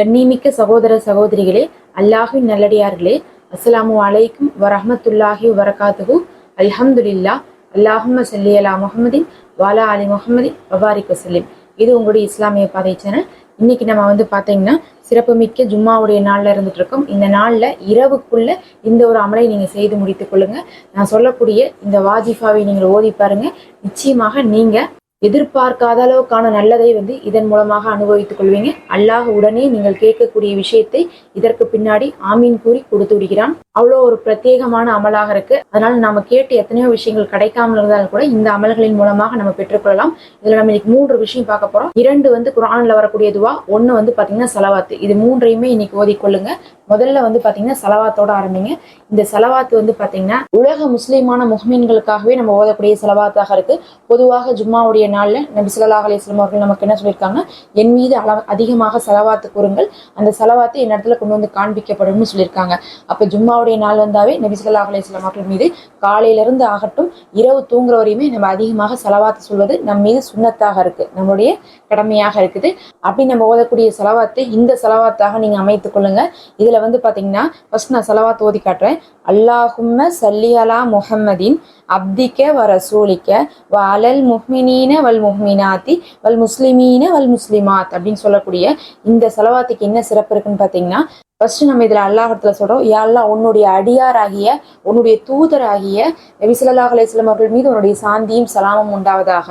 கண்ணிமிக்க சகோதர சகோதரிகளே அல்லாஹின் நல்லடியார்களே அஸ்ஸலாமு அலைக்கும் வரஹமத்துல்லாஹி வரகாத்துஹு அல்ஹம்துலில்லா அல்லாஹும் சல்லி அலா முகமதின் வாலா அலி முகமதின் வபாரிக் வசல்லிம் இது உங்களுடைய இஸ்லாமிய பாதை சேனல் இன்னைக்கு நம்ம வந்து பார்த்தீங்கன்னா சிறப்புமிக்க ஜும்மாவுடைய நாளில் இருந்துட்டு இருக்கோம் இந்த நாளில் இரவுக்குள்ள இந்த ஒரு அமலை நீங்கள் செய்து முடித்துக் கொள்ளுங்க. நான் சொல்லக்கூடிய இந்த வாஜிஃபாவை நீங்கள் ஓதி பாருங்க. நிச்சயமாக நீங்கள் எதிர்பார்க்காத அளவுக்கான நல்லதை வந்து இதன் மூலமாக அனுபவித்துக் கொள்வீங்க. அல்லாஹ் உடனே நீங்கள் கேட்கக்கூடிய விஷயத்தை இதற்கு பின்னாடி ஆமீன் கூறி கொடுத்து விடுகிறான். அவ்வளோ ஒரு பிரத்யேகமான அமலாக இருக்கு. அதனால நாம கேட்டு எத்தனையோ விஷயங்கள் கிடைக்காமல் இருந்தாலும் கூட இந்த அமல்களின் மூலமாக நம்ம பெற்றுக்கொள்ளலாம். இதுல நம்ம இன்னைக்கு மூன்று விஷயம் பார்க்க போறோம். இரண்டு வந்து குரான்ல வரக்கூடிய துவா ஒன்னு வந்து பாத்தீங்கன்னா செலவாத்து. இது மூன்றையுமே இன்னைக்கு ஓதிக்கொள்ளுங்க. முதல்ல வந்து பார்த்தீங்கன்னா செலவாத்தோட ஆரம்பிங்க. இந்த செலவாத்து வந்து பார்த்தீங்கன்னா உலக முஸ்லீமான முஹ்மீன்களுக்காகவே நம்ம ஓதக்கூடிய செலவாத்தாக இருக்கு. பொதுவாக ஜும்மாவுடைய நாளில் நபி ஸல்லல்லாஹு அலிஸ்லாம் அவர்கள் நமக்கு என்ன சொல்லியிருக்காங்க என் மீது அள அதிகமாக செலவாத்து கூறுங்கள். அந்த செலவாத்து என் இடத்துல கொண்டு வந்து காண்பிக்கப்படும்னு சொல்லியிருக்காங்க. அப்போ ஜும்மாவுடைய நாள் வந்தாவே நபி ஸல்லல்லாஹு அலிஸ்லாம் அவர்கள் மீது காலையிலிருந்து ஆகட்டும் இரவு தூங்குற வரையுமே நம்ம அதிகமாக செலவாத்து சொல்வது நம் மீது சுண்ணத்தாக இருக்கு. நம்மளுடைய கடமையாக இருக்குது. அப்படி நம்ம ஓதக்கூடிய செலவாத்தை இந்த செலவாத்தாக நீங்கள் அமைத்துக் கொள்ளுங்க. இதில் வந்து பாத்தீங்கன்னா ஃபர்ஸ்ட் நான் செலவா தோதி காட்டுறேன். அல்லாஹும்ம சல்லியலா முஹம்மதின் அப்திக்க வ ரசூலிக்க வ அலல் முஹ்மினீன வல் முஹ்மினாத்தி வல் முஸ்லிமீன வல் முஸ்லிமாத் அப்படின்னு சொல்லக்கூடிய இந்த செலவாத்துக்கு என்ன சிறப்பு இருக்குன்னு பார்த்தீங்கன்னா ஃபர்ஸ்ட் நம்ம இதில் அல்லாஹத்தில் சொல்கிறோம் யாழ்லா உன்னுடைய அடியாராகிய உன்னுடைய தூதராகிய நபிசல்லாஹ் அலையம் அவர்கள் மீது உன்னுடைய சாந்தியும் சலாமும் உண்டாவதாக.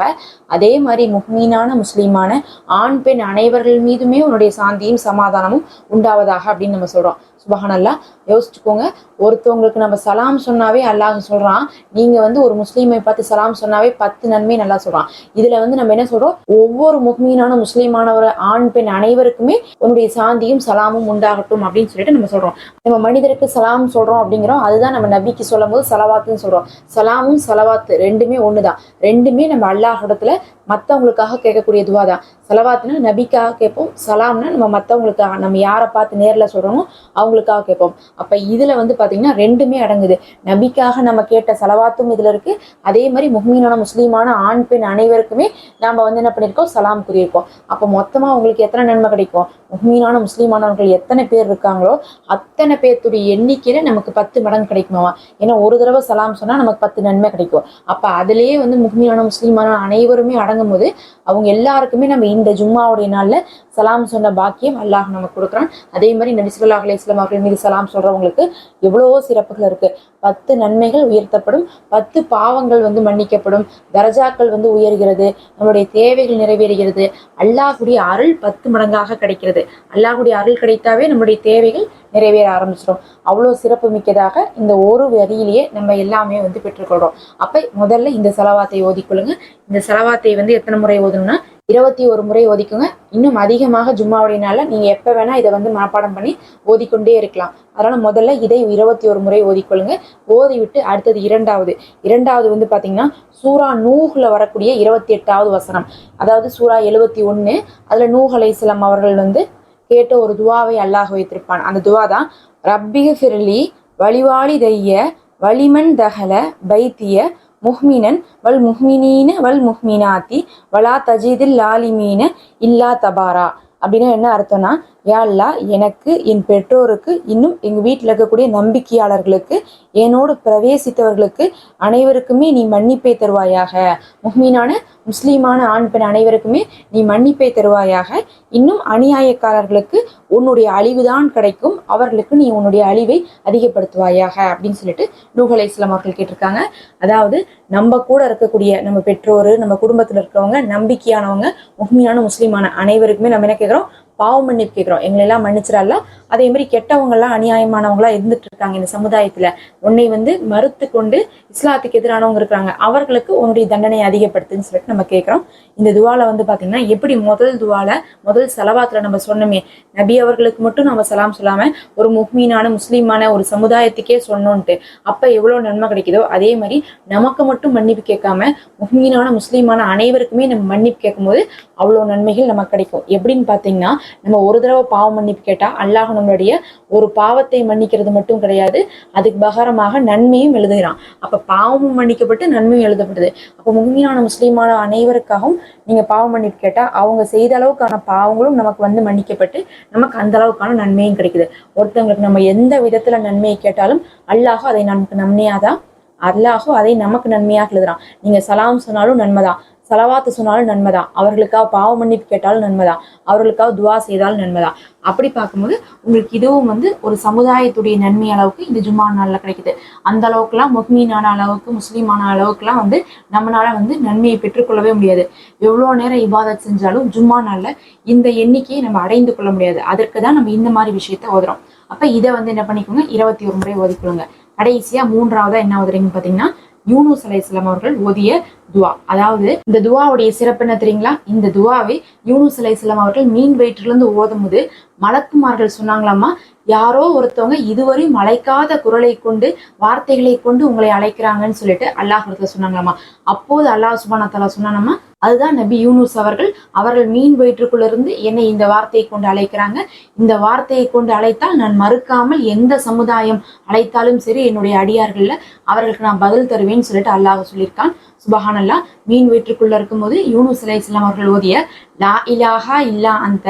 அதே மாதிரி முஹ்மீனான முஸ்லீமான ஆண் பெண் அனைவர்கள் மீதுமே உன்னுடைய சாந்தியும் சமாதானமும் உண்டாவதாக அப்படின்னு நம்ம சொல்கிறோம் சுபஹானல்லா யோசிச்சுக்கோங்க. ஒருத்தவங்களுக்கு நம்ம சலாம் சொன்னாவே அல்லாஹ் சொல்றான். நீங்க வந்து ஒரு முஸ்லீமை பார்த்து சலாம் சொன்னாவே பத்து நன்மை நல்லா சொல்றான். இதுல வந்து நம்ம என்ன சொல்றோம்? ஒவ்வொரு முக்மீனான முஸ்லீமான ஒரு ஆண் பெண் அனைவருக்குமே உன்னுடைய சாந்தியும் சலாமும் உண்டாகட்டும் அப்படின்னு சொல்லிட்டு நம்ம சொல்றோம். நம்ம மனிதருக்கு சலாம் சொல்றோம் அப்படிங்கிறோம். அதுதான் நம்ம நபிக்கு சொல்லும் போது சலவாத்துன்னு சொல்றோம். சலாமும் சலவாத்து ரெண்டுமே ஒண்ணுதான். ரெண்டுமே நம்ம அல்லாஹ் இடத்துல மற்றவங்களுக்காக கேட்கக்கூடிய துவா தான். சலவாத்துனா நபிக்காக கேட்போம். சலாம்னா நம்ம மற்றவங்களுக்காக நம்ம யாரை பார்த்து நேரில் சொல்கிறோமோ அவங்களுக்காக கேட்போம். அப்போ இதில் வந்து பார்த்தீங்கன்னா ரெண்டுமே அடங்குது. நபிக்காக நம்ம கேட்ட செலவாத்தும் இதில் இருக்குது அதே மாதிரி முஹ்மீனான முஸ்லீமான ஆண் பெண் அனைவருக்குமே நாம் வந்து என்ன பண்ணியிருக்கோம் சலாம் கூறியிருக்கோம். அப்போ மொத்தமாக உங்களுக்கு எத்தனை நன்மை கிடைக்கும்? முஹ்மீனான முஸ்லீமானவர்கள் எத்தனை பேர் இருக்காங்களோ அத்தனை பேர்த்துடைய எண்ணிக்கையில் நமக்கு பத்து மடங்கு கிடைக்குமாவா ஏன்னா ஒரு தடவை சலாம் சொன்னால் நமக்கு பத்து நன்மை கிடைக்கும். அப்போ அதிலேயே வந்து முஹ்மீனான முஸ்லீமான அனைவருமே அடங்கும் போது அவங்க எல்லாருக்குமே நம்ம இந்த ஜும்மாவுடைய நாளில் சலாம் சொன்ன பாக்கியம் அல்லாஹ் நமக்கு கொடுக்குறான். அதே மாதிரி நபிசுல்லா ஸல்லல்லாஹு அலைஹி மீது சலாம் சொல்றவங்களுக்கு எவ்வளோ சிறப்புகள் இருக்கு. பத்து நன்மைகள் உயர்த்தப்படும். பத்து பாவங்கள் வந்து மன்னிக்கப்படும். தரஜாக்கள் வந்து உயர்கிறது. நம்மளுடைய தேவைகள் நிறைவேறுகிறது. அல்லாஹுடைய அருள் பத்து மடங்காக கிடைக்கிறது. அல்லாஹுடைய அருள் கிடைத்தாவே நம்மளுடைய தேவைகள் நிறைவேற ஆரம்பிச்சிடும். அவ்வளோ சிறப்பு மிக்கதாக இந்த ஒரு வரியிலேயே நம்ம எல்லாமே வந்து பெற்றுக்கொள்றோம். அப்போ முதல்ல இந்த செலவாத்தை ஓதிக்கொள்ளுங்க. இந்த செலவாத்தை வந்து எத்தனை முறை ஓதணும்னா? இருபத்தி ஒரு முறை ஓதிக்குங்க. இன்னும் அதிகமாக ஜும்மாவுடைய நாள்ல நீங்க எப்போ வேணால் இதை வந்து மனப்பாடம் பண்ணி ஓதிக்கொண்டே இருக்கலாம். அதனால முதல்ல இதை இருபத்தி ஒரு முறை ஓதிக்கொள்ளுங்க. ஓதி விட்டு அடுத்தது இரண்டாவது. இரண்டாவது வந்து பார்த்தீங்கன்னா சூரா நூகில் வரக்கூடிய இருபத்தி எட்டாவது வசனம். அதாவது சூரா எழுவத்தி ஒன்னு அதில் நூஹ் அலைஹிஸ்ஸலாம் அவர்கள் வந்து கேட்ட ஒரு துவாவை அல்லாஹ் வைத்திருப்பான். அந்த துவா தான் ரப்பிக ஃபிரலி வழிவாளி தைய வலிமன் தகல பைத்திய முஹ்மினன் வல் முஹ்மினீன வல் முஹ்மினாத்தி வலா தஜீதில் லாலிமீன இல்லா தபாரா. அப்படின்னா என்ன அர்த்தம்னா யாழ்லா எனக்கு என் பெற்றோருக்கு இன்னும் எங்கள் வீட்டில் இருக்கக்கூடிய நம்பிக்கையாளர்களுக்கு என்னோடு பிரவேசித்தவர்களுக்கு அனைவருக்குமே நீ மன்னிப்பை தருவாயாக. முஹ்மீனான முஸ்லீமான ஆண் பெண் அனைவருக்குமே நீ மன்னிப்பை தருவாயாக. இன்னும் அநியாயக்காரர்களுக்கு உன்னுடைய அழிவுதான் கிடைக்கும். அவர்களுக்கு நீ உன்னுடைய அழிவை அதிகப்படுத்துவாயாக அப்படின்னு சொல்லிட்டு நூகலை இஸ்லாம் அவர்கள் கேட்டிருக்காங்க. அதாவது நம்ம கூட இருக்கக்கூடிய நம்ம பெற்றோர் நம்ம குடும்பத்தில் இருக்கிறவங்க நம்பிக்கையானவங்க முஹ்மீனான முஸ்லீமான அனைவருக்குமே நம்ம என்ன கேட்குறோம்? பாவம் மன்னிப்பு கேட்குறோம் எங்களெல்லாம் மன்னிச்சிடல அதே மாதிரி கெட்டவங்கெல்லாம் அநியாயமானவங்களா இருந்துட்டு இருக்காங்க இந்த சமுதாயத்துல. உன்னை வந்து மறுத்து கொண்டு இஸ்லாத்துக்கு எதிரானவங்க இருக்கிறாங்க. அவர்களுக்கு உன்னுடைய தண்டனை அதிகப்படுத்துன்னு சொல்லிட்டு நம்ம கேட்குறோம். இந்த துவால வந்து பாத்தீங்கன்னா எப்படி முதல் துவால முதல் செலவாத்துல நம்ம சொன்னோமே நபி அவர்களுக்கு மட்டும் நம்ம சலாம் சொல்லாம ஒரு முஹ்மீனான முஸ்லீமான ஒரு சமுதாயத்துக்கே சொன்னோன்ட்டு அப்ப எவ்வளவு நன்மை கிடைக்குதோ அதே மாதிரி நமக்கு மட்டும் மன்னிப்பு கேட்காம முஹ்மீனான முஸ்லீமான அனைவருக்குமே நம்ம மன்னிப்பு கேட்கும்போது அவ்வளோ நன்மைகள் நமக்கு கிடைக்கும். எப்படின்னு பார்த்தீங்கன்னா நம்ம ஒரு தடவை பாவம் மன்னிப்பு கேட்டால் அல்லாஹ் நம்மளுடைய ஒரு பாவத்தை மன்னிக்கிறது மட்டும் கிடையாது அதுக்கு பகாரமாக நன்மையும் எழுதுகிறான். அப்போ அப்ப பாவமும் மன்னிக்கப்பட்டு நன்மையும் எழுதப்பட்டது. அப்போ முக்மீனான முஸ்லீமான அனைவருக்காகவும் நீங்க பாவம் மன்னிப்பு கேட்டா அவங்க செய்த அளவுக்கான பாவங்களும் நமக்கு வந்து மன்னிக்கப்பட்டு நமக்கு அந்த அளவுக்கான நன்மையும் கிடைக்குது. ஒருத்தவங்களுக்கு நம்ம எந்த விதத்துல நன்மையை கேட்டாலும் அல்லாஹோ அதை நமக்கு நன்மையாதான் அல்லாஹோ அதை நமக்கு நன்மையாக எழுதுறான். நீங்க சலாம் சொன்னாலும் நன்மைதான். சலவாத்து சொன்னாலும் நன்மைதான். அவர்களுக்காக பாவ மன்னிப்பு கேட்டாலும் நன்மைதான். அவர்களுக்காக துவா செய்தாலும் நன்மைதான். அப்படி பார்க்கும்போது உங்களுக்கு இதுவும் வந்து ஒரு சமுதாயத்துடைய நன்மை அளவுக்கு இந்த ஜும்மா நாளில் கிடைக்குது. அந்த அளவுக்குலாம் முக்மீனான அளவுக்கு முஸ்லீமான அளவுக்குலாம் வந்து நம்மளால வந்து நன்மையை பெற்றுக்கொள்ளவே முடியாது. எவ்வளோ நேரம் இபாதத் செஞ்சாலும் ஜும்மா நாளில் இந்த எண்ணிக்கையை நம்ம அடைந்து கொள்ள முடியாது. அதற்கு தான் நம்ம இந்த மாதிரி விஷயத்த ஓதுறோம். அப்போ இதை வந்து என்ன பண்ணிக்கோங்க? இருபத்தி ஒரு முறை ஓதிக்கொள்ளுங்க. கடைசியா மூன்றாவதாக என்ன ஓதுறீங்கன்னு பார்த்தீங்கன்னா யூனூஸ் அலையம் அவர்கள் ஓதிய துவா. அதாவது இந்த துவாவுடைய சிறப்பு என்ன தெரியுங்களா? இந்த துவாவை யூனுஸ் அலைஹிஸ்ஸலாம் அவர்கள் மீன் வயிற்றிலிருந்து ஓதும் போது மலக்குமார்கள் சொன்னாங்களாமா யாரோ ஒருத்தவங்க இதுவரை மலைக்காத குரலை கொண்டு வார்த்தைகளை கொண்டு உங்களை அழைக்கிறாங்கன்னு சொல்லிட்டு அல்லாஹ் இடத்துல சொன்னாங்களாமா அப்போது அல்லாஹ் சுபானா தலா சொன்னானாமா அதுதான் நபி யூனுஸ் அவர்கள் அவர்கள் மீன் வயிற்றுக்குள்ளிருந்து என்னை இந்த வார்த்தையை கொண்டு அழைக்கிறாங்க. இந்த வார்த்தையை கொண்டு அழைத்தால் நான் மறுக்காமல் எந்த சமுதாயம் அழைத்தாலும் சரி என்னுடைய அடியார்களில் அவர்களுக்கு நான் பதில் தருவேன்னு சொல்லிட்டு அல்லாஹ் சொல்லியிருக்கான். சுபஹானல்லா மீன் வயிற்றுக்குள்ள இருக்கும்போது யூனு சிலை இஸ்லாம் அவர்கள் ஓதிய லா இலாஹா இல்லா அந்த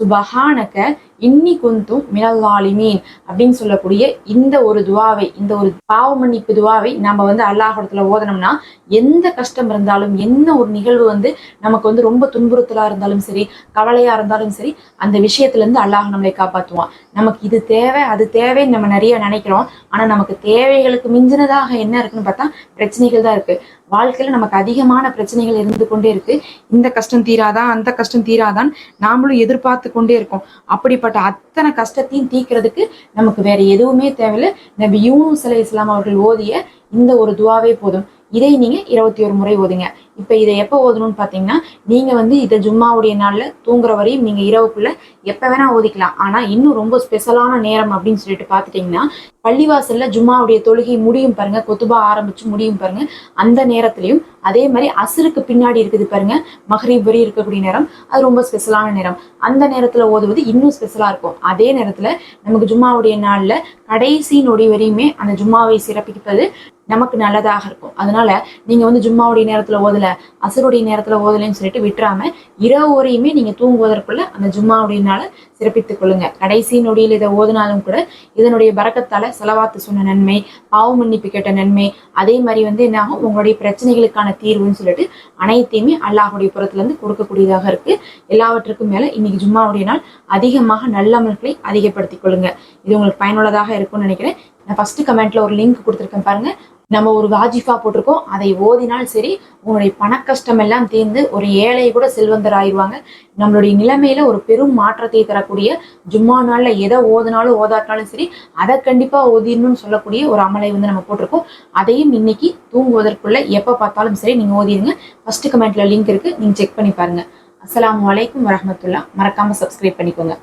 சுபஹானக இன்னி குந்தும் மினல்லாலிமீன் அப்படின்னு சொல்லக்கூடிய இந்த ஒரு துவாவை இந்த ஒரு பாவ மன்னிப்பு துவாவை நம்ம வந்து அல்லாஹிடத்துல ஓதனோம்னா எந்த கஷ்டம் இருந்தாலும் என்ன ஒரு நிகழ்வு வந்து நமக்கு வந்து ரொம்ப துன்புறுத்தலா இருந்தாலும் சரி கவலையா இருந்தாலும் சரி அந்த விஷயத்துல இருந்து அல்லாஹ் நம்மளை காப்பாற்றுவான் நமக்கு இது தேவை அது தேவைன்னு நம்ம நிறைய நினைக்கிறோம். ஆனா நமக்கு தேவைகளுக்கு மிஞ்சினதாக என்ன இருக்குன்னு பார்த்தா பிரச்சனைகள் தான் இருக்கு. வாழ்க்கையில நமக்கு அதிகமான பிரச்சனைகள் இருந்து கொண்டே இருக்கு. இந்த கஷ்டம் தீராதான் அந்த கஷ்டம் தீராதான் நாமளும் எதிர்பார்த்து கொண்டே இருக்கும். அப்படிப்பட்ட அத்தனை கஷ்டத்தையும் தீக்கிறதுக்கு நமக்கு வேற எதுவுமே தேவையில்லை. நபி யூனூஸ் அலை இஸ்லாம் அவர்கள் ஓதிய இந்த ஒரு துவாவே போதும். இதை நீங்க இருபத்தி ஒரு முறை ஓதுங்க. இப்ப இதை எப்போ ஓதணும்னு பாத்தீங்கன்னா நீங்க வந்து இதை ஜும்மாவுடைய நாள்ல தூங்குற வரையும் நீங்க இரவுக்குள்ள எப்போ வேணால் ஓதிக்கலாம். ஆனால் இன்னும் ரொம்ப ஸ்பெஷலான நேரம் அப்படின்னு சொல்லிட்டு பார்த்துட்டிங்கன்னா பள்ளிவாசலில் ஜும்மாவுடைய தொழுகை முடியும் பாருங்க. கொத்துபா ஆரம்பித்து முடியும் பாருங்கள் அந்த நேரத்துலையும் அதே மாதிரி அசுருக்கு பின்னாடி இருக்குது பாருங்க. மஹரீப் வரி இருக்கக்கூடிய நேரம். அது ரொம்ப ஸ்பெஷலான நேரம். அந்த நேரத்தில் ஓதுவது இன்னும் ஸ்பெஷலாக இருக்கும். அதே நேரத்தில் நமக்கு ஜும்மாவுடைய நாளில் கடைசி நொடி வரையுமே அந்த ஜும்மாவை சிறப்பிப்பது நமக்கு நல்லதாக இருக்கும். அதனால நீங்க வந்து ஜும்மாவுடைய நேரத்துல ஓதல அசருடைய நேரத்துல ஓதலைன்னு சொல்லிட்டு விட்டுறாம இரவு வரையுமே நீங்க தூங்குவதற்குள்ள அந்த ஜும்மாவுடைய நாளை சிறப்பித்துக் கொள்ளுங்க. கடைசி நொடியில் இதை ஓதினாலும் கூட இதனுடைய பறக்கத்தால செலவாத்து சொன்ன நன்மை பாவ மன்னிப்பு கேட்ட நன்மை அதே மாதிரி வந்து என்ன ஆகும்? உங்களுடைய பிரச்சனைகளுக்கான தீர்வுன்னு சொல்லிட்டு அனைத்தையுமே அல்லாஹுடைய புறத்துல இருந்து கொடுக்கக்கூடியதாக இருக்கு. எல்லாவற்றுக்கும் மேல இன்னைக்கு ஜும்மாவுடைய நாள் அதிகமாக நல்லமல்களை அதிகப்படுத்திக் கொள்ளுங்க. இது உங்களுக்கு பயனுள்ளதாக இருக்கும்னு நினைக்கிறேன். நான் ஃபர்ஸ்ட் கமெண்ட்ல ஒரு லிங்க் கொடுத்துருக்கேன் பாருங்க. நம்ம ஒரு வாஜிஃபா போட்டிருக்கோம் அதை ஓதினால் சரி உங்களுடைய பணக்கஷ்டம் எல்லாம் தீர்ந்து ஒரு ஏழை கூட செல்வந்தர் ஆயிடுவாங்க. நம்மளுடைய நிலைமையில ஒரு பெரும் மாற்றத்தை தரக்கூடிய ஜும்மா நாள்ல எதை ஓதினாலும் ஓதாட்டினாலும் சரி அதை கண்டிப்பா ஓதிடணும்னு சொல்லக்கூடிய ஒரு அமலை வந்து நம்ம போட்டிருக்கோம். அதையும் இன்னைக்கு தூங்குவதற்குள்ள எப்ப பார்த்தாலும் சரி நீங்க ஓதிடுங்க. ஃபர்ஸ்ட் கமெண்ட்ல லிங்க் இருக்கு நீங்க செக் பண்ணி பாருங்க. அஸ்லாம் வலைக்கம் வரஹ்மத்துல்லாஹ் மறக்காம சப்ஸ்கிரைப் பண்ணிக்கோங்க.